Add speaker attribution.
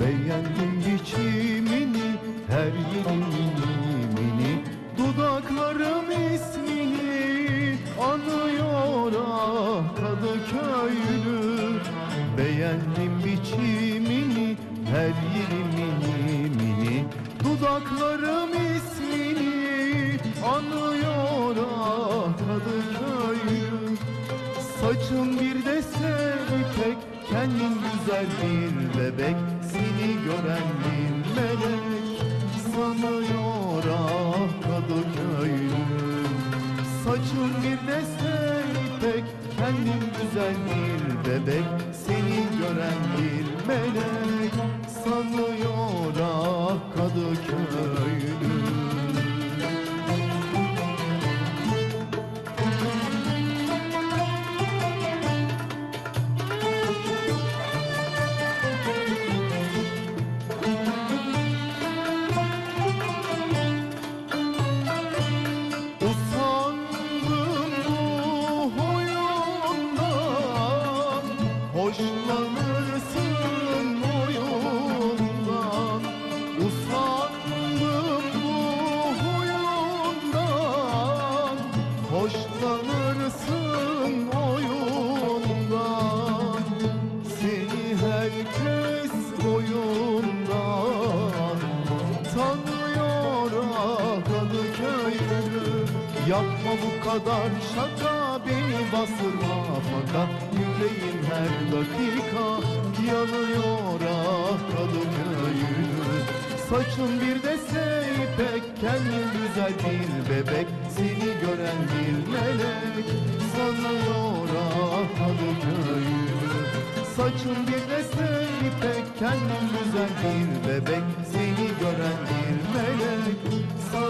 Speaker 1: Beğendim biçimini her yerin mini Dudaklarım ismini. Anıyor ah Kadıköylü Beğendim biçimini her yerin mini Dudaklarım ismini. Anıyor ah Kadıköylü Saçın bir de ipek Kendin güzel bir bebek gören bir melek Sanıyor ah Kadıköylü Saçın bir de ipek Kendin güzel bir bebek Seni gören bir melek Sanıyor Yapma bu kadar şaka Beni basırma fakat Yüreğim her dakika Yanıyor ah Kadıköylü Saçın bir de ipek Kendin güzel bir bebek Seni gören bir melek Sanıyor ah Kadıköylü Saçın bir de ipek Kendin güzel bir bebek Seni gören bir melek Sanıyor